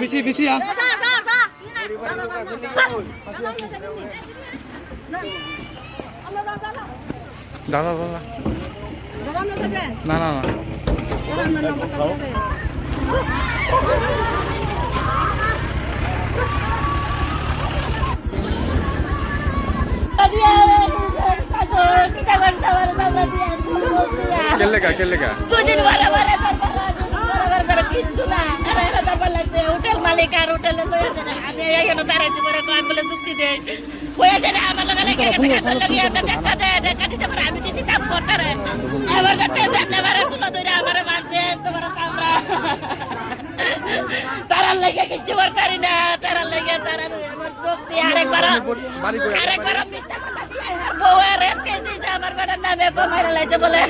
Bisi, bisi ya. Terima. দাদা দাদা। না না না। এরা এরা যাবার লাগবে। হোটেল মালিক আর হোটেলে আমি এখানে দাঁড়াইছি করে কয় বলে যুক্তি দেয় যায় আমার লগে দেখা দিতে পারে আমি দিছি তাপ করতে রে এবার যাতে সামনে বারে তুলো ধরে আমারে মারছে তোমার তামরা তারার লাগে কিচ্ছু করতে পারি না তারার লাগে তারার আমার শক্তি আরেকবার বাড়ি আরেকবার মিথ্যা কথা দিয়ে বউ আর রেপ কেস দিয়েছে আমার বেটার নামে কমাই লাইছে বলে।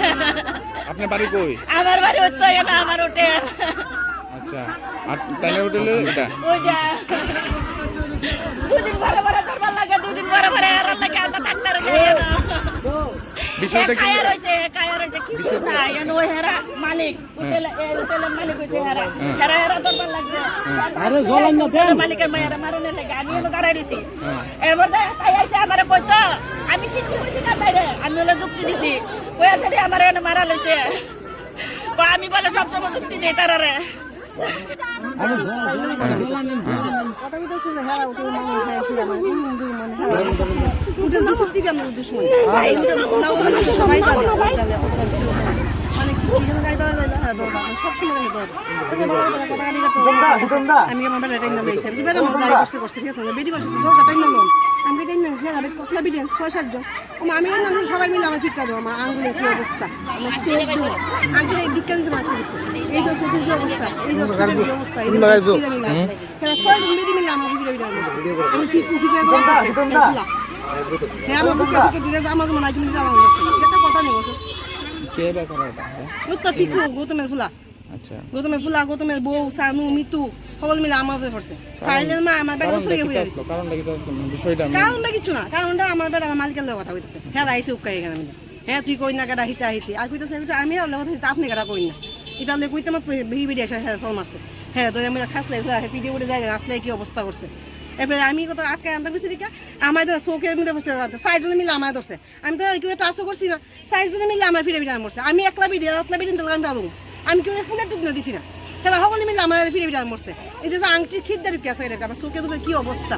আপনার বাড়ি কই? আমার বাড়ি উঠতো না আমার উঠে আচ্ছা আর তাইলে হোটেলে এটা? ওইটা। দুদিন পরে পরে করবার লাগে দুদিন পরে পরে আর লাগে আমরা ডাক্তার বিষয়টা কি? না এন ওই হেরা মালিক হোটেল হোটেলের মালিক হইছে হেরা। হেরা হেরা করবার লাগছে আরে গলাম না দেন। মালিকের মায়েরা মারনে লাগে আমি এনে দাঁড়াই দিছি এবার তাই আইছে আমারে কইতো আমি কিচ্ছু কইছি না বাইরে আমি হলো যুক্তি দিছি। কই আছে রে আমারে এনে মারা লইছে? আমি বলে সব সময় যুক্তি দেই তারারে। কথা ছিল হ্যাঁ ওটা মানে হ্যাঁ ছিল আমার হিন্দু মানে। হ্যাঁ ওটা দুশো থেকে আমার দুশ্মন সবাই ছিল মানে কি কি জন্য গাইতে হবে হ্যাঁ দাদা সব সময় গাইতে হবে ওকে বড় বড় কথা গাড়ি করতে আমি আমার বেটা টাইম এসে বেটা মজা করছে করছে ঠিক আছে বেডি বসে তো দরজা টাইম নাম আমি কতলা বিরিয়ানি ছয় সাতজন। ও আমি সবাই মিলে আমার ফিটটা দেবো আমার আঙ্গুলের কি অবস্থা? আমার চোখ আঙ্গুলে বিক্কা দিছে মাছ এই তো চোখের কি অবস্থা এই তো চোখের কি অবস্থা এই তো হ্যাঁ ছয়জন মিলে মিলে আমার ভিডিও ভিডিও আমি ঠিক ঠিক হ্যাঁ আমার বুকে সুকে দিলে আমার মনে হয় তুমি জানা এটা কথা নেই বসে। কে বা করা এটা? হ্যাঁ? তো ফিকু গৌতমের ফুলা। আচ্ছা। গৌতমের ফুলা গৌতমের বউ সানু মিতু। সকল মিলে আমার উপরে পড়ছে ফাইলের মা আমার বেটা ফুলে কি আসলো কারণটা কি আসলো বিষয়টা আমি কারণটা কিছু না কারণটা আমার বেটা আমার মালিকের লগে কথা কইতেছে। হ্যাঁ আইসে উকাই এখানে হ্যাঁ তুই কই না কেডা হিতা হিতি। আর কইতেছে আমি আর লগে কথা আপনি কেডা কই না? এটা লে কইতে মাত্র ভিড় ভিড় আসে হ্যাঁ সল মারছে। হ্যাঁ তো আমি খাসলে হ্যাঁ পিডি উড়ে যায় আসলে কি অবস্থা করছে? এবার আমি কথা আটকে আনতে গেছি দিকে আমার মধ্যে বসে মিলে আমার ধরছে। আমি তো কেউ টাচও করছি না সাইড জনে মিলে আমার ফিরে ফিরে মরছে আমি একলা ভিডিও একলা ভিডিও আমি আমি কেউ ফুলের দিছি না। সেটা সকলে মিলে আমার ফিরে ফিরে মরছে এই যে আংটি খিদ্দারি কি আছে এটা আমার চোখে কি অবস্থা?